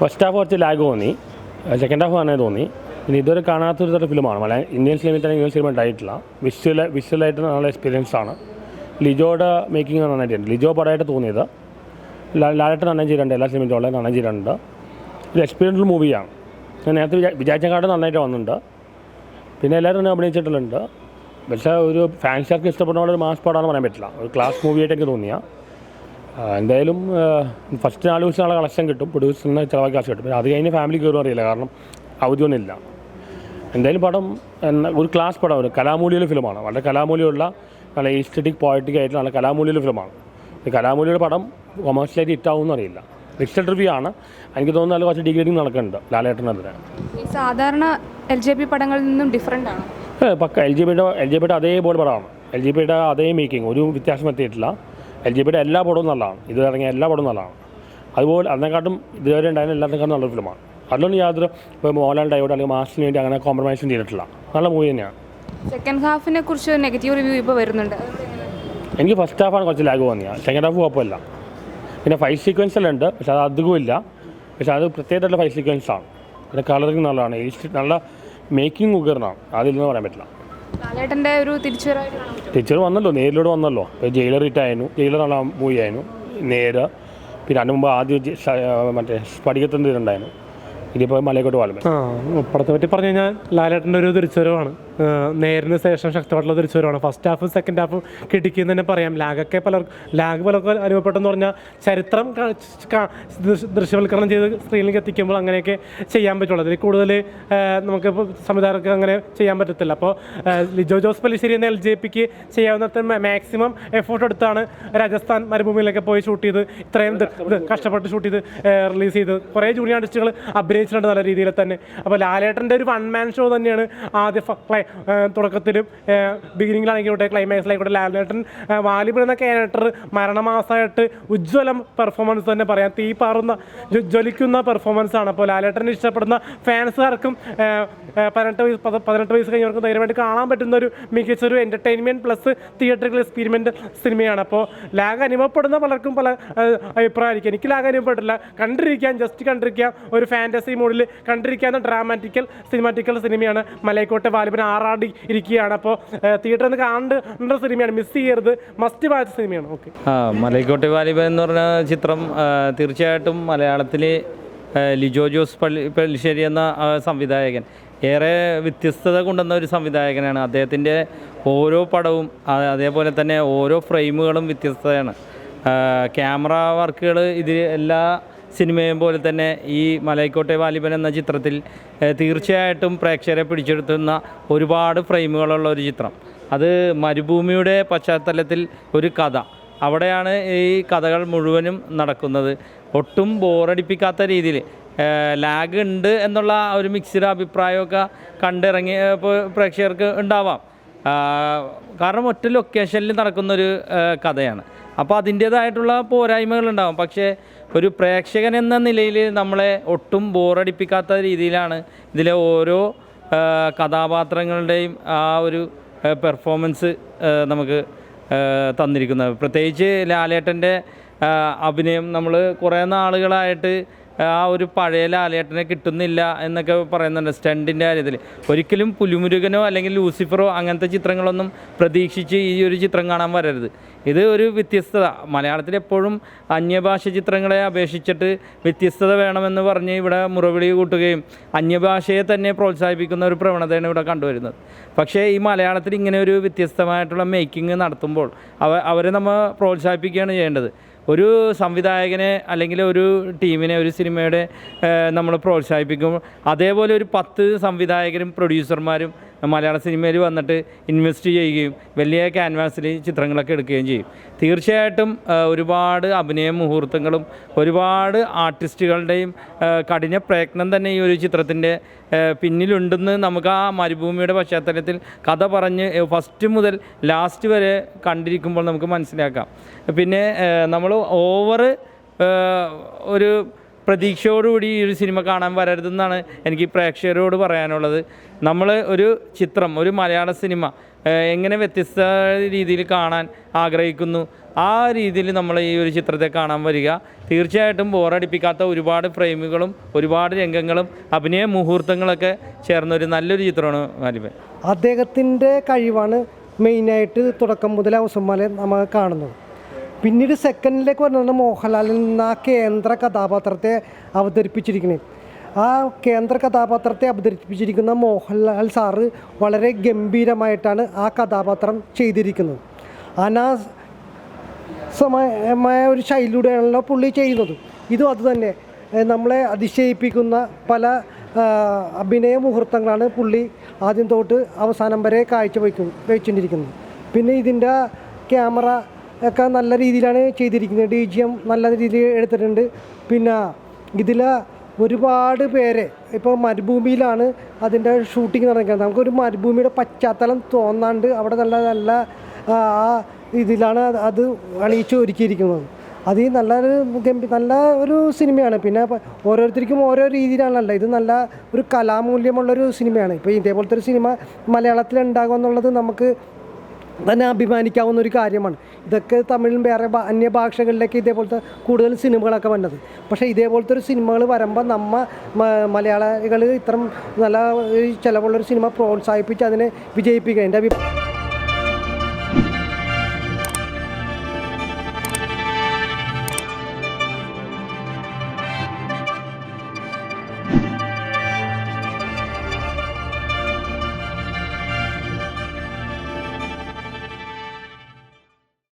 First half കുറച്ച് lag തോന്നി. Second half തന്നെ തോന്നി. പിന്നെ ഇതുവരെ കാണാത്തൊരു തരം ഫിലിമാണ് മലയാളം ഇന്ത്യൻ സിനിമയിൽ തന്നെ ഇന്ത്യൻ സിനിമ ഉണ്ടായിട്ടില്ല വിഷ്വൽ വിഷ്വലായിട്ട് നല്ല എക്സ്പീരിയൻസ് ആണ്. ലിജോയുടെ മേക്കിംഗ് നന്നായിട്ടുണ്ട്. ലിജോ പടമായിട്ട് തോന്നിയത്. ലാലായിട്ട് നന്നായി ചെയ്തിട്ടുണ്ട്. എല്ലാ സിനിമയിലും നന്നായി ചെയ്തിട്ടുണ്ട്. ഇത് എക്സ്പീരിയൻസ് മൂവിയാണ് ഞാൻ നേരത്തെ വിചാ വിചാരിച്ചക്കാട് നന്നായിട്ട് വന്നിട്ടുണ്ട്. പിന്നെ എല്ലാവരും തന്നെ അഭിനയിച്ചിട്ടുണ്ട് പക്ഷേ ഒരു ഫാൻസാർക്ക് ഇഷ്ടപ്പെടുന്ന ഒരു മാസ് പടമാണെന്ന് പറയാൻ പറ്റില്ല. ഒരു ക്ലാസ് മൂവിയായിട്ട് എനിക്ക് തോന്നിയ. എന്തായാലും ഫസ്റ്റ് നാല് ദിവസം നാളെ കളക്ഷൻ കിട്ടും പ്രൊഡ്യൂസറിന് ചിലവാക്കി കാശ് കിട്ടും. പിന്നെ അത് കഴിഞ്ഞ് ഫാമിലി കയറും അറിയില്ല. കാരണം അവധിയൊന്നുമില്ല എന്തായാലും പടം എന്ന ഒരു ക്ലാസ് പടം. ഒരു കലാമൂലിയുടെ ഫിലിമാണ് വളരെ കലാമൂലിയുള്ള നല്ല ഈസ്റ്ററ്റിക് പോയറ്റിക് ആയിട്ടുള്ള നല്ല കലാമൂലിയുടെ ഫിലിമാണ് ഈ കലാമൂല്യയുടെ പടം കൊമേഴ്സ്യലായിട്ട് ഹിറ്റാവുമെന്ന് അറിയില്ല. മിക്സഡ് റിവ്യൂ ആണ്. എനിക്ക് തോന്നുന്നത് കുറച്ച് ഡിഗ്രേഡിങ് നടക്കുന്നുണ്ട് ലാലേട്ടനെതിരെ. സാധാരണ എൽ ജെ പി പടങ്ങളിൽ നിന്നും ഡിഫറെന്റ് ആണ്. പക്ക എൽ ജി പിയുടെ എൽ ജി പിയുടെ അതേപോലെ പടമാണ്. എൽ ജി പിയുടെ അതേ മേക്കിംഗ് ഒരു വ്യത്യാസം എത്തിയിട്ടില്ല എൽ ജി ബിയുടെ എല്ലാ പടവും നല്ലതാണ്. ഇത് ഇറങ്ങിയ എല്ലാ പടവും നല്ലതാണ്. അതുപോലെ അതിനെക്കാട്ടും ഇതുവരെ ഉണ്ടായിരുന്ന എല്ലാത്തിനെക്കാട്ടും നല്ലൊരു ഫിലിമാണ്. അതിലൊന്നും യാതൊരു ഇപ്പോൾ മോഹൻലാൽ ഡയോഡ് അല്ലെങ്കിൽ മാസ്റ്റിന് വേണ്ടി അങ്ങനെ കോംപ്രമൈസും ചെയ്തിട്ടില്ല. നല്ല മൂവി തന്നെയാണ്. സെക്കൻഡ് ഹാഫിനെ കുറിച്ച് നെഗറ്റീവ് റിവ്യൂ ഇപ്പോൾ വരുന്നുണ്ട്. എനിക്ക് ഫസ്റ്റ് ഹാഫാണ് കുറച്ച് ലാഗ് തോന്നിയത് സെക്കൻഡ് ഹാഫ് കുഴപ്പമില്ല. പിന്നെ ഫൈവ് സീക്വൻസ് എല്ലാം ഉണ്ട്. പക്ഷെ അത് അധികമില്ല പക്ഷെ അത് പ്രത്യേകമായിട്ടുള്ള ഫൈവ് സീക്വൻസാണ് പിന്നെ കളറിങ് നല്ലതാണ്. നല്ല മേക്കിംഗ് ഉയർന്നാണ് അതിൽ നിന്ന് പറയാൻ പറ്റില്ല. ലാലേട്ടന്റെ ഒരു തിരിച്ചുവരവായിട്ട് കാണാൻ പറ്റും ടീച്ചർ വന്നല്ലോ നേരിലൂടെ വന്നല്ലോ. ഇപ്പോൾ ജയിലർ ഇട്ടായിരുന്നു. മൂവി ആയിരുന്നു. നേര് പിന്നെ അതിന് മുമ്പ് ആദ്യം ജെ- സ- ആ, മറ്റേ സ്ഫടികത്തിന്റെ ഇതുണ്ടായിരുന്നു. ഇനിയിപ്പോൾ മലയക്കോട്ട് ആ പടത്തെ പറ്റി പറഞ്ഞു കഴിഞ്ഞാൽ ലാലേട്ടന്റെ ഒരു തിരിച്ചുവരവാണ്. നേരിന് ശേഷം ശക്തമായിട്ടുള്ള തിരിച്ചുവരവാണ്. ഫസ്റ്റ് ഹാഫും സെക്കൻഡ് ഹാഫും കിട്ടിക്കുന്നു തന്നെ പറയാം. ലാഗൊക്കെ പലർക്കും ലാഗ് പലർക്കും അനുഭവപ്പെട്ടെന്ന് പറഞ്ഞാൽ ചരിത്രം ദൃശ്യവൽക്കരണം ചെയ്ത് സ്ക്രീനിലേക്ക് എത്തിക്കുമ്പോൾ അങ്ങനെയൊക്കെ ചെയ്യാൻ പറ്റുള്ളൂ. അതിൽ കൂടുതൽ നമുക്ക് സംവിധായകർക്ക് അങ്ങനെ ചെയ്യാൻ പറ്റത്തില്ല. അപ്പോൾ ലിജോ ജോസ് പല്ലിശ്ശേരി എന്ന എൽ ജെ പിക്ക് ചെയ്യാവുന്ന മാക്സിമം എഫേർട്ട് എടുത്താണ് രാജസ്ഥാൻ മരുഭൂമിയിലൊക്കെ പോയി ഷൂട്ട് ചെയ്ത് ഇത്രയും കഷ്ടപ്പെട്ട് ഷൂട്ട് ചെയ്ത് റിലീസ് ചെയ്ത് കുറേ ജൂനിയർ ആർട്ടിസ്റ്റുകൾ അഭിനയിച്ചിട്ടുണ്ട് നല്ല രീതിയിൽ തന്നെ അപ്പോൾ ലാലേട്ടന്റെ ഒരു വൺ മാൻ ഷോ തന്നെയാണ് ആദ്യ തുടക്കത്തിലും ബിഗിനിങ്ങിലാണെങ്കിലോട്ടെ ക്ലൈമാക്സിലായിക്കോട്ടെ ലാലേട്ടൻ വാലിബൻ എന്ന ക്യാരക്ടർ മരണമാസമായിട്ട് ഉജ്ജ്വലം പെർഫോമൻസ് തന്നെ പറയാം. തീ പാറുന്ന ജ്വ- ജ്വലിക്കുന്ന പെർഫോമൻസ് ആണ്. അപ്പോൾ ലാലേട്ടനെ ഇഷ്ടപ്പെടുന്ന ഫാൻസുകാർക്കും പതിനെട്ട് വയസ്സ് പതിനെട്ട് വയസ്സ് കഴിഞ്ഞവർക്കും ധൈര്യമായിട്ട് കാണാൻ പറ്റുന്ന ഒരു മികച്ചൊരു എന്റർടൈൻമെന്റ് പ്ലസ് തിയേറ്ററിക്കൽ എക്സ്പീരിമെന്റ് സിനിമയാണ് അപ്പോൾ ലാഗ് അനുഭവപ്പെടുന്ന പലർക്കും പല അഭിപ്രായമായിരിക്കും. എനിക്ക് ലാഗ് അനുഭവപ്പെട്ടില്ല. കണ്ടിരിക്കാൻ ജസ്റ്റ് കണ്ടിരിക്കാം. ഒരു ഫാന്റസി മൂഡിൽ കണ്ടിരിക്കാവുന്ന ഡ്രാമാറ്റിക്കൽ സിനിമാറ്റിക്കൽ സിനിമയാണ് മലയക്കോട്ടെ വാലിബൻ ആറാടി ഇരിക്കുകയാണ്. അപ്പോൾ തിയേറ്ററിൽ നിന്ന് കാണേണ്ട സിനിമയാണ്. മിസ് ചെയ്യരുത്. മസ്റ്റ് വാച്ച് സിനിമയാണ്. ഓക്കെ മലൈക്കോട്ടെ വാലിബ എന്ന് പറഞ്ഞ ചിത്രം തീർച്ചയായിട്ടും മലയാളത്തിൽ ലിജോ ജോസ് പള്ളി പള്ളിശ്ശേരി എന്ന സംവിധായകൻ ഏറെ വ്യത്യസ്തത കൊണ്ടുവന്ന ഒരു സംവിധായകനാണ്. അദ്ദേഹത്തിന്റെ ഓരോ പടവും അതേപോലെ തന്നെ ഓരോ ഫ്രെയിമുകളും വ്യത്യസ്തതയാണ്. ക്യാമറ വർക്കുകൾ ഇതിൽ എല്ലാ സിനിമയും പോലെ തന്നെ ഈ മലൈക്കോട്ടെ വാലിബൻ എന്ന ചിത്രത്തിൽ തീർച്ചയായിട്ടും പ്രേക്ഷകരെ പിടിച്ചെടുത്തുന്ന ഒരുപാട് ഫ്രെയിമുകളുള്ള ഒരു ചിത്രം. അത് മരുഭൂമിയുടെ പശ്ചാത്തലത്തിൽ ഒരു കഥ. അവിടെയാണ് ഈ കഥകൾ മുഴുവനും നടക്കുന്നത്. ഒട്ടും ബോറടിപ്പിക്കാത്ത രീതിയിൽ ലാഗ് ഉണ്ട് എന്നുള്ള ഒരു മിക്സഡ് അഭിപ്രായമൊക്കെ കണ്ടിറങ്ങിയ പ്രേക്ഷകർക്ക് ഉണ്ടാവാം. കാരണം ഒറ്റ ലൊക്കേഷനിൽ നടക്കുന്നൊരു കഥയാണ്. അപ്പോൾ അതിന്റേതായിട്ടുള്ള പോരായ്മകളുണ്ടാകും പക്ഷേ ഒരു പ്രേക്ഷകൻ എന്ന നിലയിൽ നമ്മളെ ഒട്ടും ബോറടിപ്പിക്കാത്ത രീതിയിലാണ് ഇതിലെ ഓരോ കഥാപാത്രങ്ങളുടെയും ആ ഒരു പെർഫോമൻസ് നമുക്ക് തന്നിരിക്കുന്നത്. പ്രത്യേകിച്ച് ലാലേട്ടന്റെ അഭിനയം നമ്മൾ കുറേ നാളുകളായിട്ട് ആ ഒരു പഴയ ലാലേട്ടനെ കിട്ടുന്നില്ല എന്നൊക്കെ പറയുന്നുണ്ട് സ്റ്റണ്ടിന്റെ കാര്യത്തിൽ. ഒരിക്കലും പുലിമുരുകനോ അല്ലെങ്കിൽ ലൂസിഫറോ അങ്ങനത്തെ ചിത്രങ്ങളൊന്നും പ്രതീക്ഷിച്ച് ഈ ഒരു ചിത്രം കാണാൻ വരരുത്. ഇത് ഒരു വ്യത്യസ്തത. മലയാളത്തിൽ എപ്പോഴും അന്യഭാഷ ചിത്രങ്ങളെ അപേക്ഷിച്ചിട്ട് വ്യത്യസ്തത വേണമെന്ന് പറഞ്ഞ് ഇവിടെ മുറവിളി കൂട്ടുകയും അന്യഭാഷയെ തന്നെ പ്രോത്സാഹിപ്പിക്കുന്ന ഒരു പ്രവണതയാണ് ഇവിടെ കണ്ടുവരുന്നത്. പക്ഷേ ഈ മലയാളത്തിൽ ഇങ്ങനെ ഒരു വ്യത്യസ്തമായിട്ടുള്ള മേക്കിംഗ് നടത്തുമ്പോൾ അവ അവരെ നമ്മൾ പ്രോത്സാഹിപ്പിക്കുകയാണ് ചെയ്യേണ്ടത്. ഒരു സംവിധായകനെ അല്ലെങ്കിൽ ഒരു ടീമിനെ ഒരു സിനിമയുടെ നമ്മൾ പ്രോത്സാഹിപ്പിക്കും. അതേപോലെ ഒരു പത്ത് സംവിധായകരും പ്രൊഡ്യൂസർമാരും മലയാള സിനിമയിൽ വന്നിട്ട് ഇൻവെസ്റ്റ് ചെയ്യുകയും വലിയ ക്യാൻവാസിൽ ചിത്രങ്ങളൊക്കെ എടുക്കുകയും ചെയ്യും. തീർച്ചയായിട്ടും ഒരുപാട് അഭിനയ മുഹൂർത്തങ്ങളും ഒരുപാട് ആർട്ടിസ്റ്റുകളുടെയും കഠിന പ്രയത്നം തന്നെ ഈ ഒരു ചിത്രത്തിന്റെ പിന്നിലുണ്ടെന്ന് നമുക്ക് ആ മരുഭൂമിയുടെ പശ്ചാത്തലത്തിൽ കഥ പറഞ്ഞ് ഫസ്റ്റ് മുതൽ ലാസ്റ്റ് വരെ കണ്ടിരിക്കുമ്പോൾ നമുക്ക് മനസ്സിലാക്കാം. പിന്നെ നമ്മൾ ഓവർ ഒരു പ്രതീക്ഷയോടുകൂടി ഈ ഒരു സിനിമ കാണാൻ വരരുതെന്നാണ് എനിക്ക് പ്രേക്ഷകരോട് പറയാനുള്ളത്. നമ്മൾ ഒരു ചിത്രം ഒരു മലയാള സിനിമ എങ്ങനെ വ്യത്യസ്ത രീതിയിൽ കാണാൻ ആഗ്രഹിക്കുന്നു ആ രീതിയിൽ നമ്മൾ ഈ ഒരു ചിത്രത്തെ കാണാൻ വരിക. തീർച്ചയായിട്ടും ബോറടിപ്പിക്കാത്ത ഒരുപാട് ഫ്രെയിമുകളും ഒരുപാട് രംഗങ്ങളും അഭിനയ മുഹൂർത്തങ്ങളൊക്കെ ചേർന്ന ഒരു നല്ലൊരു ചിത്രമാണ് വാലിബൻ അദ്ദേഹത്തിന്റെ കഴിവാണ് മെയിനായിട്ട് തുടക്കം മുതൽ അവസാനം നമ്മൾ കാണുന്നത്. പിന്നീട് സെക്കൻഡിലേക്ക് വരുന്നത് മോഹൻലാലിൽ നിന്ന് ആ കേന്ദ്ര കഥാപാത്രത്തെ അവതരിപ്പിച്ചിരിക്കുന്നത് ആ കേന്ദ്ര കഥാപാത്രത്തെ അവതരിപ്പിച്ചിരിക്കുന്ന മോഹൻലാൽ സാറ് വളരെ ഗംഭീരമായിട്ടാണ് ആ കഥാപാത്രം ചെയ്തിരിക്കുന്നത്. അനാസ് സമയമായ ഒരു ശൈലിയിലൂടെയാണല്ലോ പുള്ളി ചെയ്യുന്നത്. ഇതും അതുതന്നെ നമ്മളെ അതിശയിപ്പിക്കുന്ന പല അഭിനയ മുഹൂർത്തങ്ങളാണ് പുള്ളി ആദ്യം തൊട്ട് അവസാനം വരെ കാഴ്ചവെക്കും വെച്ചുകൊണ്ടിരിക്കുന്നത് പിന്നെ ഇതിന്റെ ക്യാമറ ഒക്കെ നല്ല രീതിയിലാണ് ചെയ്തിരിക്കുന്നത്. ഡി ജി എം നല്ല രീതിയിൽ എടുത്തിട്ടുണ്ട്. പിന്നെ ഇതിൽ ഒരുപാട് പേരെ ഇപ്പോൾ മരുഭൂമിയിലാണ് അതിന്റെ ഷൂട്ടിംഗ് നടക്കുന്നത്. നമുക്കൊരു മരുഭൂമിയുടെ പശ്ചാത്തലം തോന്നാണ്ട് അവിടെ നല്ല നല്ല ആ ഇതിലാണ് അത് അണിയിച്ച് ഒരുക്കിയിരിക്കുന്നത്. അത് നല്ലൊരു ഗംഭീ നല്ല ഒരു സിനിമയാണ്. പിന്നെ ഓരോരുത്തർക്കും ഓരോ രീതിയിലാണല്ലോ. ഇത് നല്ല ഒരു കലാമൂല്യമുള്ളൊരു സിനിമയാണ്. ഇപ്പോൾ ഇതേപോലത്തെ ഒരു സിനിമ മലയാളത്തിൽ ഉണ്ടാകുമെന്നുള്ളത് നമുക്ക് തന്നെ അഭിമാനിക്കാവുന്ന ഒരു കാര്യമാണ്. ഇതൊക്കെ തമിഴിലും വേറെ അന്യ ഭാഷകളിലേക്ക് ഇതേപോലത്തെ കൂടുതൽ സിനിമകളൊക്കെ വന്നത്. പക്ഷേ ഇതേപോലത്തെ ഒരു സിനിമകൾ വരുമ്പോൾ നമ്മ മലയാളികൾ ഇത്രയും നല്ല ചിലവുള്ളൊരു സിനിമ പ്രോത്സാഹിപ്പിച്ച് അതിനെ വിജയിപ്പിക്കുക. എന്റെ അഭിപ്രായം